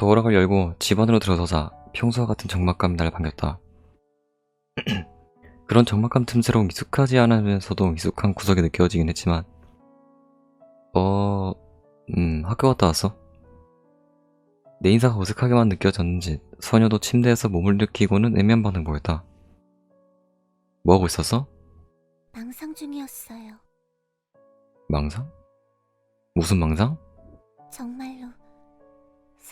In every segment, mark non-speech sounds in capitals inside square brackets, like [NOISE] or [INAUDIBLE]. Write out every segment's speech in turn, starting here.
도어락을 열고 집 안으로 들어서자 평소와 같은 적막감이 날 반겼다. [CLEARS THROAT] 그런 적막감 틈새로 익숙하지 않으면서도 익숙한 구석이 느껴지긴 했지만 어... 음... 학교 갔다 왔어? 내 인사가 어색하게만 느껴졌는지 소녀도 침대에서 몸을 일으키고는 애매한 반응 보였다. 뭐하고 있었어? 망상 중이었어요. 망상? 무슨 망상? 정말로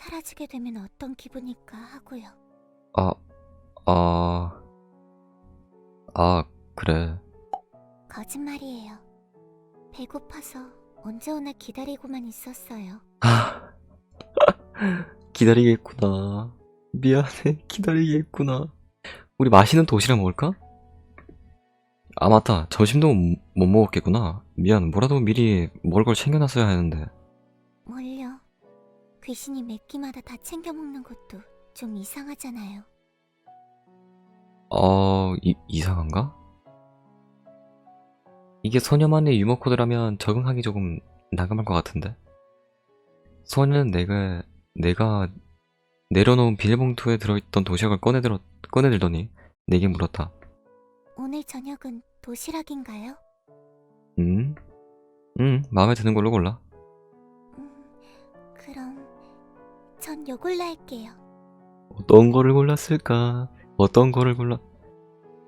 사라지게 되면 어떤 기분일까 하고요. 아... 아... 아... 그래... 거짓말이에요. 배고파서 언제 오나 기다리고만 있었어요. 아... [LAUGHS] 기다리겠구나. 미안해. 기다리겠구나. 우리 맛있는 도시락 먹을까? 아 맞다. 점심도 못- 못 먹었겠구나. 미안. 뭐라도 미리 먹을 걸 챙겨놨어야 하는데. 뭘요? 귀신이 몇 끼마다 다 챙겨 먹는 것도 좀 이상하잖아요. 어... 이, 이상한가? 이게 소녀만의 유머 코드라면 적응하기 조금 난감할 것 같은데. 소녀는 내가 내가 내려놓은 비닐봉투에 들어있던 도시락을 꺼내들어 꺼내들더니 내게 물었다. 오늘 저녁은 도시락인가요? 음? 음, 마음에 드는 걸로 골라. 전 요걸로 할게요. 어떤 거를 골랐을까? 어떤 거를 골라?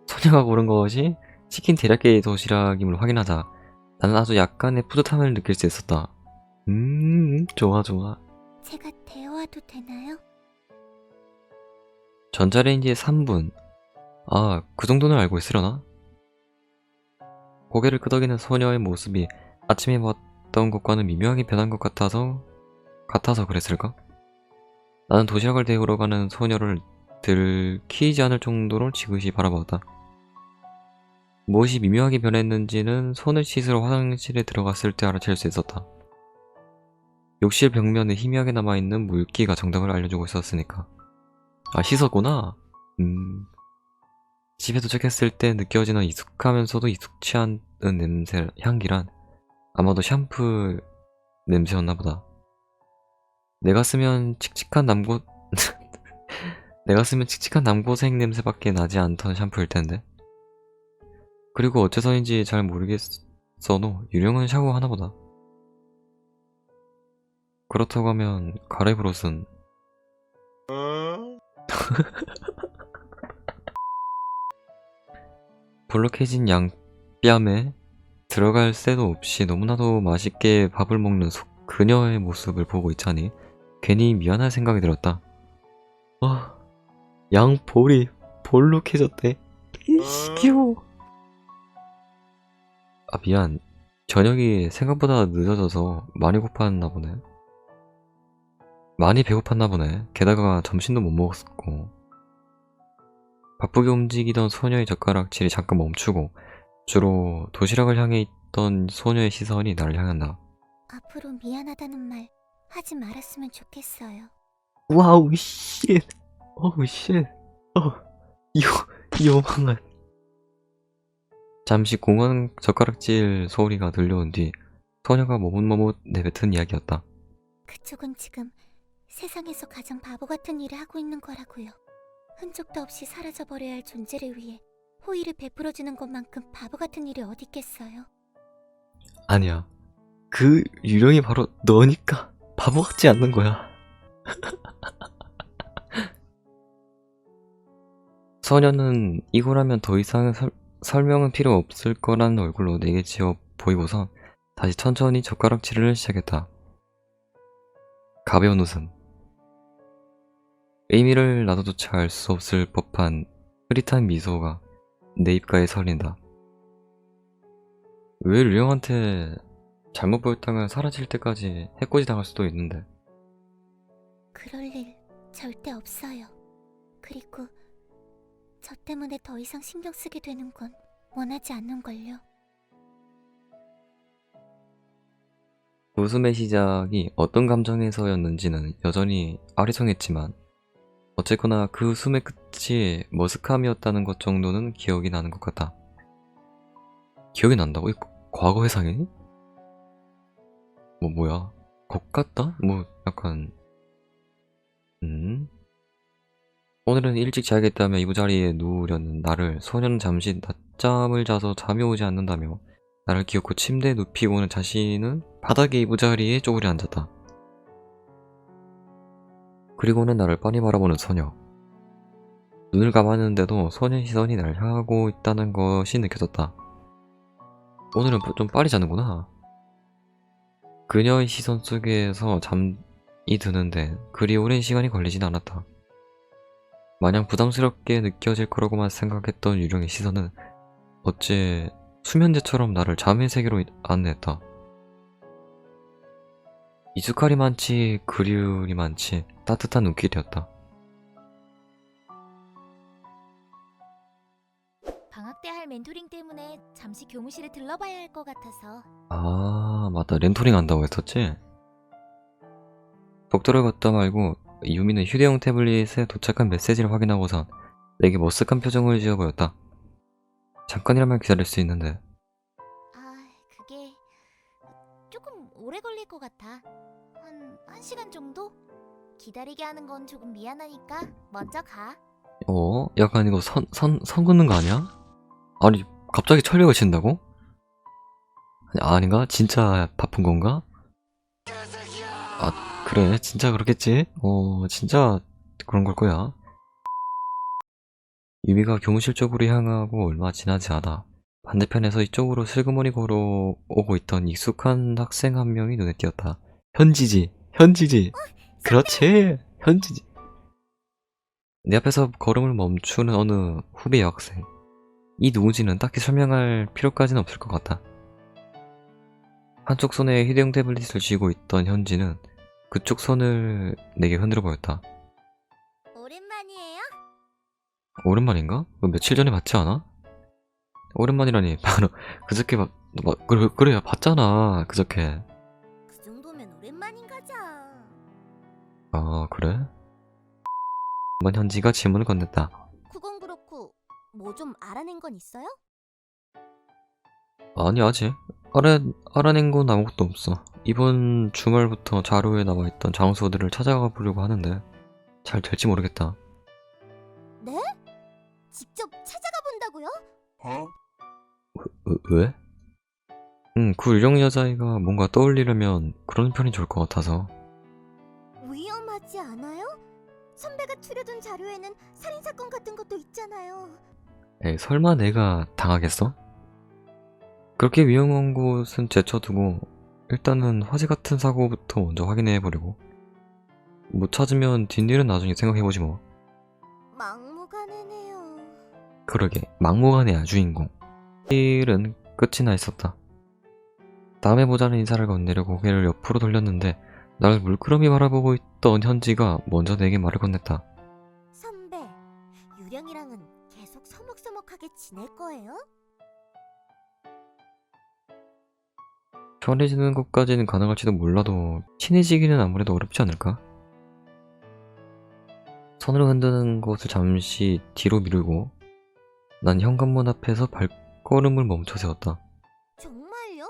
소녀가 고른 것이 치킨 데리야끼 도시락임을 확인하자 나는 아주 약간의 뿌듯함을 느낄 수 있었다. 음, 좋아, 좋아. 제가 데워와도 되나요? 전자레인지에 3분. 아, 그 정도는 알고 있으려나? 고개를 끄덕이는 소녀의 모습이 아침에 봤던 것과는 미묘하게 변한 것 같아서, 같아서 그랬을까? 나는 도시락을 데우러 가는 소녀를 들키지 않을 정도로 지그시 바라보았다. 무엇이 미묘하게 변했는지는 손을 씻으러 화장실에 들어갔을 때 알아챌 수 있었다. 욕실 벽면에 희미하게 남아있는 물기가 정답을 알려주고 있었으니까. 아, 씻었구나? 음. 집에 도착했을 때 느껴지는 익숙하면서도 익숙치 않은 냄새, 향기란 아마도 샴푸 냄새였나 보다. 내가 쓰면 칙칙한 남고, [LAUGHS] 내가 쓰면 칙칙한 남고생 냄새밖에 나지 않던 샴푸일 텐데. 그리고 어째서인지 잘 모르겠어도 유령은 샤워 하나 보다. 그렇다고 하면 옷은 볼록해진 양뺨에 들어갈 새도 없이 너무나도 맛있게 밥을 먹는 소- 그녀의 모습을 보고 있자니 괜히 미안한 생각이 들었다. 아, 양 볼이 볼록해졌대. 이씨, 귀여워. 아, 미안. 저녁이 생각보다 늦어져서 많이 고팠나 보네. 많이 배고팠나 보네. 게다가 점심도 못 먹었고. 바쁘게 움직이던 소녀의 젓가락질이 잠깐 멈추고 주로 도시락을 향해 있던 소녀의 시선이 나를 향한다. 앞으로 미안하다는 말 하지 말았으면 좋겠어요. 와우 쉣. 어우 쉣. 어. 이거 요망한. 잠시 공원 젓가락질 소리가 들려온 뒤 소녀가 머뭇머뭇 내뱉은 이야기였다. 그쪽은 지금 세상에서 가장 바보 같은 일을 하고 있는 거라고요. 흔적도 없이 사라져버려야 할 존재를 위해 호의를 베풀어주는 것만큼 바보 같은 일이 어디 있겠어요? 아니야. 그 유령이 바로 너니까 바보 같지 않는 거야. [LAUGHS] 소녀는 이거라면 더 이상 설, 설명은 필요 없을 거라는 얼굴로 내게 지어 보이고서 다시 천천히 젓가락질을 시작했다. 가벼운 웃음. 의미를 나도조차 알 수 없을 법한 흐릿한 미소가 내 입가에 설린다. 왜 류영한테 잘못 보였다면 사라질 때까지 해코지 당할 수도 있는데 그럴 일 절대 없어요. 그리고 저 때문에 더 이상 신경 쓰게 되는 건 원하지 않는걸요. 웃음의 시작이 어떤 감정에서였는지는 여전히 아리송했지만 어쨌거나 그 웃음의 끝이 머쓱함이었다는 것 정도는 기억이 나는 것 같다. 기억이 난다고? 이 과거 회상이? 뭐 뭐야? 것 같다? 뭐 약간 오늘은 일찍 자야겠다며 이부자리에 누우려는 나를 소녀는 잠시 낮잠을 자서 잠이 오지 않는다며 나를 기어코 침대에 눕히고는 자신은 바닥에 이부자리에 쪼그려 앉았다. 그리고는 나를 빤히 바라보는 소녀. 눈을 감았는데도 소녀의 시선이 날 향하고 있다는 것이 느껴졌다. 오늘은 좀 빨리 자는구나. 그녀의 시선 속에서 잠이 드는데 그리 오랜 시간이 걸리진 않았다. 마냥 부담스럽게 느껴질 거라고만 생각했던 유령의 시선은 어째 수면제처럼 나를 잠의 세계로 안내했다. 이스칼이 많지 그리움이 많지 따뜻한 눈길이었다. 방학 때 할 멘토링 때문에 잠시 교무실에 들러봐야 할 것 같아서 아 맞다 렌토링 한다고 했었지? 복도를 걷다 말고 유미는 휴대용 태블릿에 도착한 메시지를 확인하고선 내게 머쓱한 표정을 지어 보였다. 잠깐이라면 기다릴 수 있는데 아 그게 조금 오래 걸릴 것 같아 한, 한 시간 정도? 기다리게 하는 건 조금 미안하니까 먼저 가 어? 약간 이거 선, 선, 선 긋는 거 아니야? 아니, 갑자기 철벽을 친다고? 아니, 아닌가? 진짜 바쁜 건가? 아, 그래. 진짜 그렇겠지? 어, 진짜 그런 걸 거야. 유미가 교무실 쪽으로 향하고 얼마 지나지 않아 반대편에서 이쪽으로 슬그머니 걸어오고 있던 익숙한 학생 한 명이 눈에 띄었다. 현지지! 현지지! 그렇지! 현지지! 내 앞에서 걸음을 멈추는 어느 후배 여학생. 이 누군지는 딱히 설명할 필요까지는 없을 것 같다. 한쪽 손에 휴대용 태블릿을 쥐고 있던 현지는 그쪽 손을 내게 흔들어 보였다. 오랜만이에요? 오랜만인가? 뭐 며칠 전에 봤지 않아? 오랜만이라니 바로 [LAUGHS] 그저께 봤, 뭐, 그래, 그래 봤잖아 그저께 그 정도면 오랜만인 거죠 아 그래? 한번 현지가 질문을 건넸다 뭐 좀 알아낸 건 있어요? 아니 아직 알아, 알아낸 건 아무것도 없어 이번 주말부터 자료에 나와 있던 장소들을 찾아가 보려고 하는데 잘 될지 모르겠다 네? 직접 찾아가 본다고요? 으, 왜? 응, 그 유령 여자애가 뭔가 떠올리려면 그런 편이 좋을 것 같아서 위험하지 않아요? 선배가 추려둔 자료에는 살인 사건 같은 것도 있잖아요 에이, 설마 내가 당하겠어? 그렇게 위험한 곳은 제쳐두고 일단은 화재 같은 사고부터 먼저 확인해 보려고. 못 찾으면 뒷일은 나중에 생각해보지 뭐. 막무가내네요. 그러게 막무가내야 주인공. 일은 끝이 나 있었다. 다음에 보자는 인사를 건네려 고개를 옆으로 돌렸는데 날 물끄러미 바라보고 있던 현지가 먼저 내게 말을 건넸다. 선배 유령이랑은 서먹서먹하게 지낼 거예요? 편해지는 것까지는 가능할지도 몰라도 친해지기는 아무래도 어렵지 않을까? 손으로 흔드는 것을 잠시 뒤로 미루고 난 현관문 앞에서 발걸음을 멈춰 세웠다. 정말요?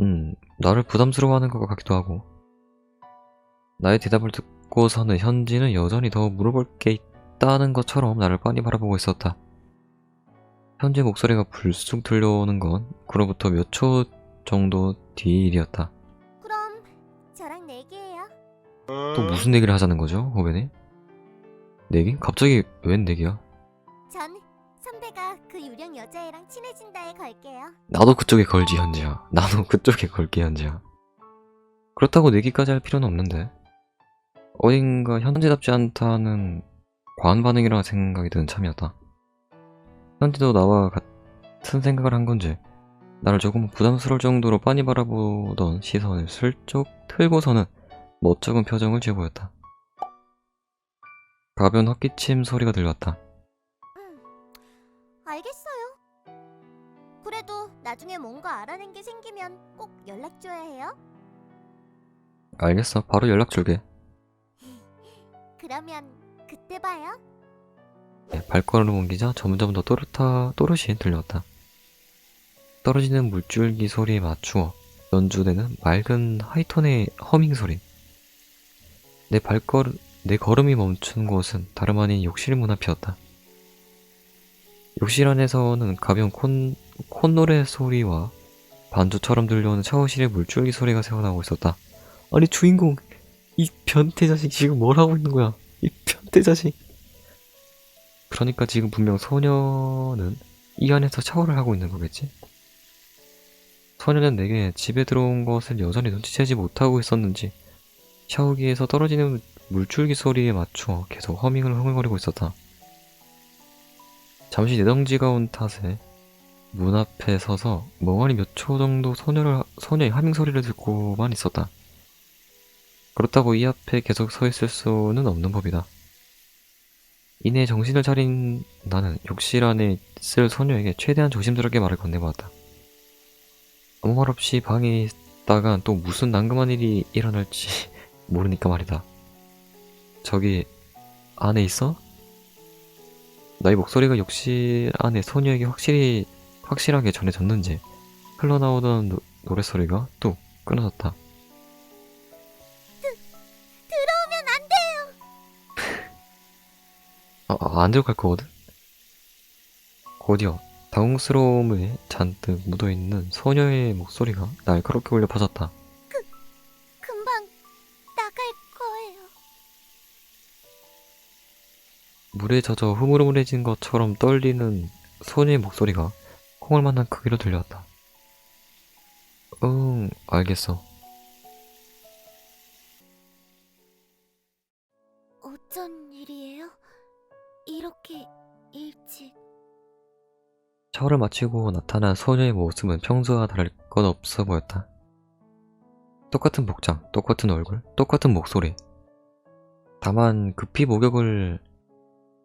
음, 나를 부담스러워하는 것 같기도 하고 나의 대답을 듣고서는 현지는 여전히 더 물어볼 게 있다는 것처럼 나를 빤히 바라보고 있었다. 현지 목소리가 불쑥 들려오는 건 그로부터 몇 초 정도 뒤 일이었다. 그럼 저랑 내기해요 또 무슨 얘기를 하자는 거죠, 후배님? 내기? 갑자기 웬 내기야? 전 선배가 그 유령 여자애랑 친해진다에 걸게요 나도 그쪽에 걸지, 현지야. 나도 [LAUGHS] 그쪽에 걸게, 현지야. 그렇다고 내기까지 할 필요는 없는데. 어딘가 현지답지 않다는 과한 반응이라 생각이 드는 참이었다. 현지도 나와 같은 생각을 한 건지 나를 조금 부담스러울 정도로 빤히 바라보던 시선을 슬쩍 틀고서는 멋쩍은 표정을 지어 보였다. 가벼운 헛기침 소리가 들렸다. 음, 알겠어요 그래도 나중에 뭔가 알아낸 게 생기면 꼭 연락 줘야 해요 알겠어. 바로 연락 줄게. [LAUGHS] 그러면 그때 봐요 네, 발걸음을 옮기자 점점 더 또렷하, 또렷이 들렸다. 떨어지는 물줄기 소리에 맞추어 연주되는 맑은 하이톤의 허밍 소리. 내 발걸음, 내 걸음이 멈춘 곳은 다름 아닌 욕실 문 앞이었다. 욕실 안에서는 가벼운 콘, 콧노래 소리와 반주처럼 들려오는 샤워실의 물줄기 소리가 새어나오고 있었다. 아니 주인공 이 변태 자식 지금 뭘 하고 있는 거야? 이 변태 자식. 그러니까 지금 분명 소녀는 이 안에서 샤워를 하고 있는 거겠지? 소녀는 내게 집에 들어온 것을 여전히 눈치채지 못하고 있었는지 샤워기에서 떨어지는 물줄기 소리에 맞춰 계속 허밍을 흥얼거리고 있었다. 잠시 내덩지가 온 탓에 문 앞에 서서 멍하니 몇 초 정도 소녀를, 소녀의 하밍 소리를 듣고만 있었다. 그렇다고 이 앞에 계속 서 있을 수는 없는 법이다. 이내 정신을 차린 나는 욕실 안에 있을 소녀에게 최대한 조심스럽게 말을 건네보았다. 아무 말 없이 방에 있다가 또 무슨 난감한 일이 일어날지 [LAUGHS] 모르니까 말이다. 저기 안에 있어? 나의 목소리가 욕실 안에 소녀에게 확실히 확실하게 전해졌는지 흘러나오던 노, 노랫소리가 뚝 끊어졌다. 아, 아, 안 들어갈 거거든? 곧이어 당혹스러움에 잔뜩 묻어있는 소녀의 목소리가 날카롭게 울려 퍼졌다. 금방 나갈 거예요. 물에 젖어 흐물흐물해진 것처럼 떨리는 소녀의 목소리가 콩을 만난 크기로 들려왔다. 응, 알겠어. 일찍 샤워를 마치고 나타난 소녀의 모습은 평소와 다를 것 없어 보였다. 똑같은 복장, 똑같은 얼굴, 똑같은 목소리. 다만 급히 목욕을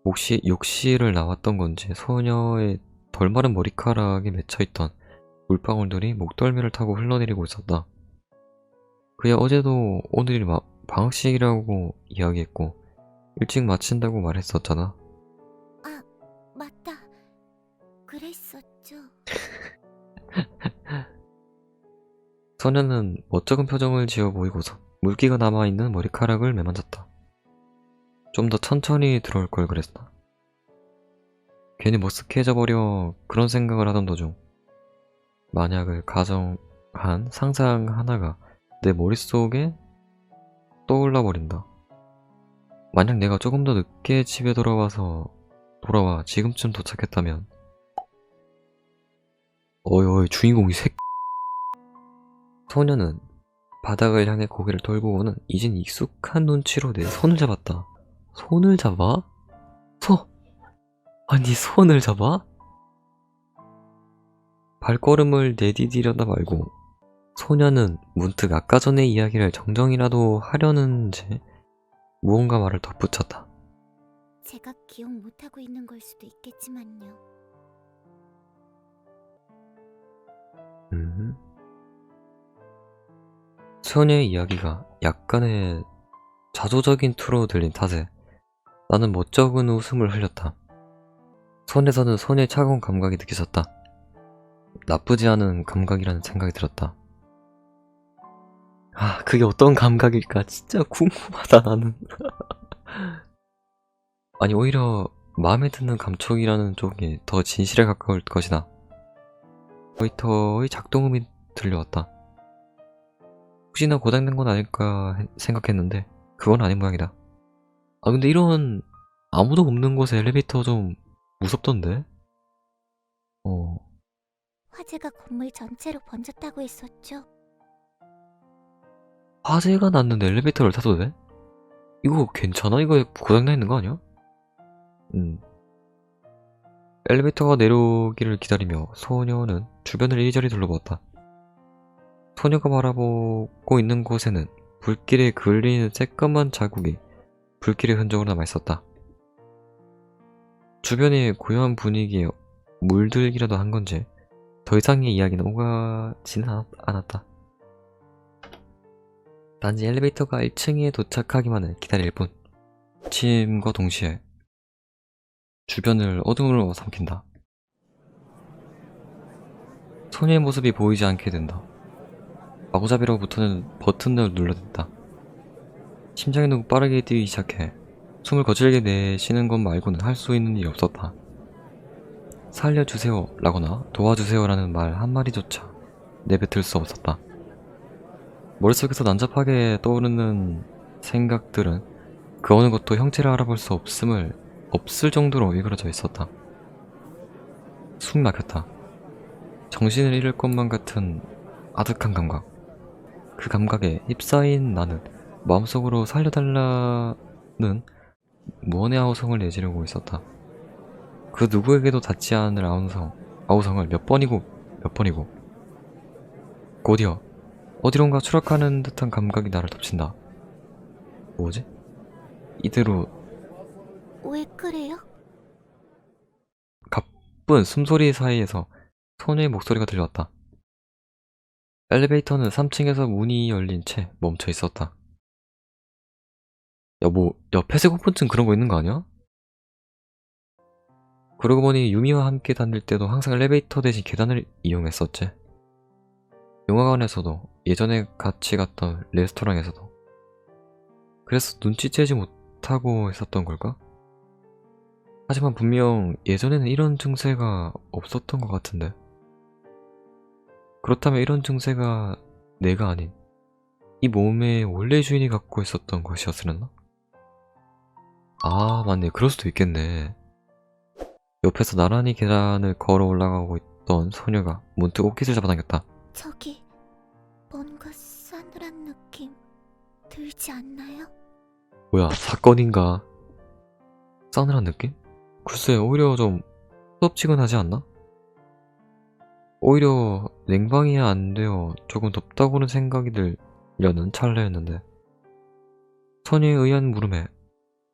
혹시 욕실을 나왔던 건지 소녀의 덜 마른 머리카락에 맺혀있던 물방울들이 목덜미를 타고 흘러내리고 있었다. 그야 어제도 오늘이 마- 방학식이라고 이야기했고 일찍 마친다고 말했었잖아. 아 소녀는 멋쩍은 표정을 지어 보이고서 물기가 남아있는 머리카락을 매만졌다. 좀 더 천천히 들어올 걸 그랬다. 괜히 머쓱해져 버려 그런 생각을 하던 도중 만약을 가정한 상상 하나가 내 머릿속에 떠올라 버린다. 만약 내가 조금 더 늦게 집에 돌아와서 돌아와 지금쯤 도착했다면 어이 어이 주인공이 새 소녀는 바닥을 향해 고개를 돌고는 이젠 익숙한 눈치로 내 손을 잡았다. 손을 잡아? 소 아니 손을 잡아? 발걸음을 내디디려다 말고 소녀는 문득 아까 전의 이야기를 정정이라도 하려는지 무언가 말을 덧붙였다. 제가 기억 못하고 있는 걸 수도 있겠지만요. 음. 소녀의 이야기가 약간의 자조적인 투로 들린 탓에 나는 멋쩍은 웃음을 흘렸다. 손에서는 소녀의 차가운 감각이 느껴졌다. 나쁘지 않은 감각이라는 생각이 들었다. 아, 그게 어떤 감각일까? 진짜 궁금하다, 나는. [LAUGHS] 아니, 오히려 마음에 드는 감촉이라는 쪽이 더 진실에 가까울 것이다. 모니터의 작동음이 들려왔다. 혹시나 고장난 건 아닐까 해- 생각했는데 그건 아닌 모양이다. 아 근데 이런 아무도 없는 곳에 엘리베이터 좀 무섭던데? 어 화재가 건물 전체로 번졌다고 했었죠. 화재가 났는데 엘리베이터를 타도 돼? 이거 괜찮아? 이거 고장나 있는 거 아니야? 음 엘리베이터가 내려오기를 기다리며 소녀는 주변을 이리저리 둘러보았다. 소녀가 바라보고 있는 곳에는 불길에 그을리는 새까만 자국이 불길의 흔적으로 남아있었다. 주변의 고요한 분위기에 물들기라도 한 건지 더 이상의 이야기는 않- 않았다. 단지 엘리베이터가 1층에 도착하기만을 기다릴 뿐. 침과 동시에 주변을 어둠으로 삼킨다. 소녀의 모습이 보이지 않게 된다. 마구잡이로부터는 버튼을 눌러댄다. 심장이 너무 빠르게 뛰기 시작해 숨을 거칠게 내쉬는 것 말고는 할 수 있는 일이 없었다. 살려주세요 라거나 도와주세요 라는 말 한마디조차 내뱉을 수 없었다. 머릿속에서 난잡하게 떠오르는 생각들은 그 어느 것도 형체를 알아볼 수 없음을 없을 정도로 일그러져 있었다. 숨 막혔다. 정신을 잃을 것만 같은 아득한 감각. 그 감각에 휩싸인 나는 마음속으로 살려달라는 무언의 아우성을 내지르고 있었다. 그 누구에게도 닿지 않을 아우성, 아우성을 몇 번이고 몇 번이고 곧이어 어디론가 추락하는 듯한 감각이 나를 덮친다. 뭐지? 이대로 왜 그래요? 가쁜 숨소리 사이에서 소녀의 목소리가 들려왔다. 엘리베이터는 3층에서 문이 열린 채 멈춰 있었다. 야, 뭐, 야, 폐쇄공포증 그런 거 있는 거 아니야? 그러고 보니 유미와 함께 다닐 때도 항상 엘리베이터 대신 계단을 이용했었지. 영화관에서도 예전에 같이 갔던 레스토랑에서도. 그래서 눈치채지 못하고 했었던 걸까? 하지만 분명 예전에는 이런 증세가 없었던 것 같은데. 그렇다면 이런 증세가 내가 아닌 이 몸의 원래 주인이 갖고 있었던 것이었으려나? 아, 맞네. 그럴 수도 있겠네. 옆에서 나란히 계단을 걸어 올라가고 있던 소녀가 문득 옷깃을 잡아당겼다. 저기 뭔가 싸늘한 느낌 들지 않나요? 뭐야, 사건인가? 싸늘한 느낌? 글쎄, 오히려 좀 섭지근하지 않나? 오히려 냉방이 안 되어 조금 덥다고는 생각이 들려는 찰나였는데 소녀의 의한 물음에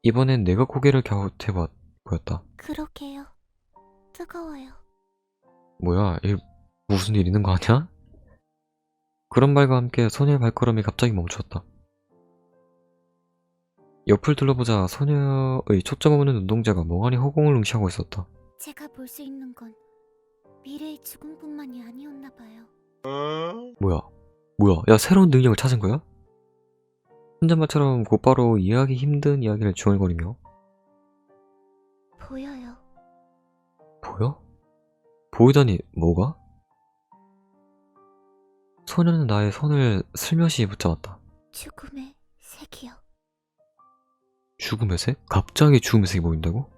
이번엔 내가 고개를 갸웃해봐 보였다. 그러게요. 뜨거워요. 뭐야, 이 무슨 일 있는 거 아니야? 그런 말과 함께 소녀의 발걸음이 갑자기 멈추었다. 옆을 둘러보자 소녀의 초점 없는 눈동자가 멍하니 허공을 응시하고 있었다. 제가 볼 수 있는 건 미래의 죽음뿐만이 아니었나 봐요. 뭐야? 뭐야? 야, 새로운 능력을 찾은 거야? 혼잣말처럼 곧바로 이해하기 힘든 이야기를 중얼거리며 보여요. 보여? 보이다니 뭐가? 소녀는 나의 손을 슬며시 붙잡았다. 죽음의 색이요. 죽음의 색? 갑자기 죽음의 색이 보인다고?